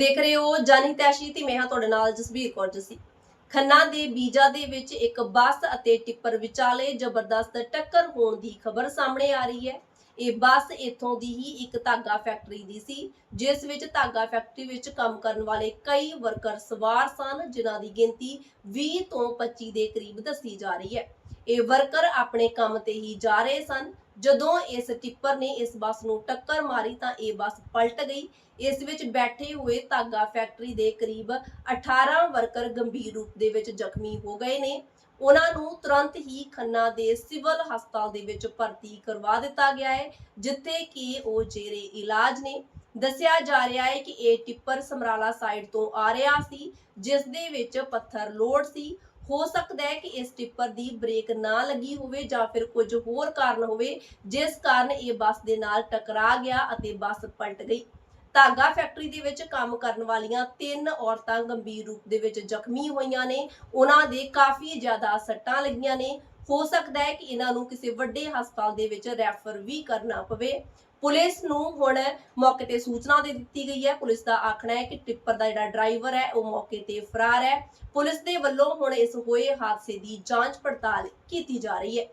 ਦੇਖ ਰਹੇ ਹੋ ਜਾਨੀ ਤੇ ਮੈਂ ਹਾਂ ਤੁਹਾਡੇ ਨਾਲ ਜਸਬੀਰ ਕੌਰ ਜਸੀ। ਖੰਨਾ ਦੇ ਬੀਜਾ ਦੇ ਵਿੱਚ ਇੱਕ ਬੱਸ ਅਤੇ ਟਿੱਪਰ ਵਿਚਾਲੇ ਜ਼ਬਰਦਸਤ ਟੱਕਰ ਹੋਣ ਦੀ ਖਬਰ ਸਾਹਮਣੇ ਆ ਰਹੀ ਹੈ। ਇਹ ਬੱਸ ਇੱਥੋਂ ਦੀ ਹੀ ਇੱਕ ਧਾਗਾ ਫੈਕਟਰੀ ਦੀ ਸੀ, ਜਿਸ ਵਿੱਚ ਧਾਗਾ ਫੈਕਟਰੀ ਵਿੱਚ ਕੰਮ ਕਰਨ ਵਾਲੇ ਕਈ ਵਰਕਰ ਸਵਾਰ ਸਨ, ਜਿਨ੍ਹਾਂ ਦੀ ਗਿਣਤੀ 20 ਤੋਂ 25 ਦੇ ਕਰੀਬ ਦੱਸੀ ਜਾ ਰਹੀ ਹੈ। ਇਹ ਵਰਕਰ ਆਪਣੇ ਕੰਮ ਤੇ ਹੀ ਜਾ ਰਹੇ ਸਨ ਜਦੋਂ ਇਸ ਟਿੱਪਰ ਨੇ ਇਸ ਬੱਸ ਨੂੰ ਟੱਕਰ ਮਾਰੀ ਤਾਂ ਇਹ ਬੱਸ ਪਲਟ ਗਈ। ਇਸ ਵਿੱਚ ਬੈਠੇ ਹੋਏ ਧਾਗਾ ਫੈਕਟਰੀ ਦੇ ਕਰੀਬ 18 ਵਰਕਰ ਗੰਭੀਰ ਰੂਪ ਦੇ ਵਿੱਚ ਜ਼ਖਮੀ ਹੋ ਗਏ ਨੇ। ਉਹਨਾਂ ਨੂੰ ਤੁਰੰਤ ਹੀ ਖੰਨਾ ਦੇ ਸਿਵਲ ਹਸਪਤਾਲ ਦੇ ਵਿੱਚ ਭਰਤੀ ਕਰਵਾ ਦਿੱਤਾ ਗਿਆ ਹੈ, ਜਿੱਥੇ ਕਿ ਉਹ ਜੇਰੇ ਇਲਾਜ ਨੇ। ਦੱਸਿਆ ਜਾ ਰਿਹਾ ਹੈ ਕਿ ਇਹ ਟਿੱਪਰ ਸਮਰਾਲਾ ਸਾਈਡ ਤੋਂ ਆ ਰਿਹਾ ਸੀ, ਜਿਸ ਦੇ ਵਿੱਚ ਪੱਥਰ ਲੋਡ ਸੀ। ਹੋ ਸਕਦਾ ਹੈ ਕਿ ਇਸ ਟਿੱਪਰ ਦੀ ਬ੍ਰੇਕ ਨਾ ਲੱਗੀ ਹੋਵੇ ਜਾਂ ਫਿਰ ਕੁਝ ਹੋਰ ਕਾਰਨ ਹੋਵੇ, ਜਿਸ ਕਾਰਨ ਇਹ ਬੱਸ ਦੇ ਨਾਲ ਟਕਰਾ ਗਿਆ ਅਤੇ ਬੱਸ ਪਲਟ ਗਈ। ਧਾਗਾ ਫੈਕਟਰੀ ਦੇ ਵਿੱਚ ਕੰਮ ਕਰਨ ਵਾਲੀਆਂ ਤਿੰਨ ਔਰਤਾਂ ਗੰਭੀਰ ਰੂਪ ਦੇ ਵਿੱਚ ਜ਼ਖਮੀ ਹੋਈਆਂ ਨੇ। ਉਹਨਾਂ ਦੇ ਕਾਫੀ ਜ਼ਿਆਦਾ ਸੱਟਾਂ ਲੱਗੀਆਂ ਨੇ। ਹੋ ਸਕਦਾ ਹੈ ਕਿ ਇਹਨਾਂ ਨੂੰ ਕਿਸੇ ਵੱਡੇ ਹਸਪਤਾਲ ਦੇ ਵਿੱਚ ਰੈਫਰ ਵੀ ਕਰਨਾ ਪਵੇ। ਪੁਲਿਸ ਨੂੰ ਹੁਣ ਮੌਕੇ ਤੇ ਸੂਚਨਾ ਦੇ ਦਿੱਤੀ ਗਈ ਹੈ। ਪੁਲਿਸ ਦਾ ਆਖਣਾ ਹੈ ਕਿ ਟਿੱਪਰ ਦਾ ਜਿਹੜਾ ਡਰਾਈਵਰ ਹੈ, ਉਹ ਮੌਕੇ ਤੇ ਫਰਾਰ ਹੈ। ਪੁਲਿਸ ਦੇ ਵੱਲੋਂ ਹੁਣ ਇਸ ਹੋਏ ਹਾਦਸੇ ਦੀ ਜਾਂਚ ਪੜਤਾਲ ਕੀਤੀ ਜਾ ਰਹੀ ਹੈ।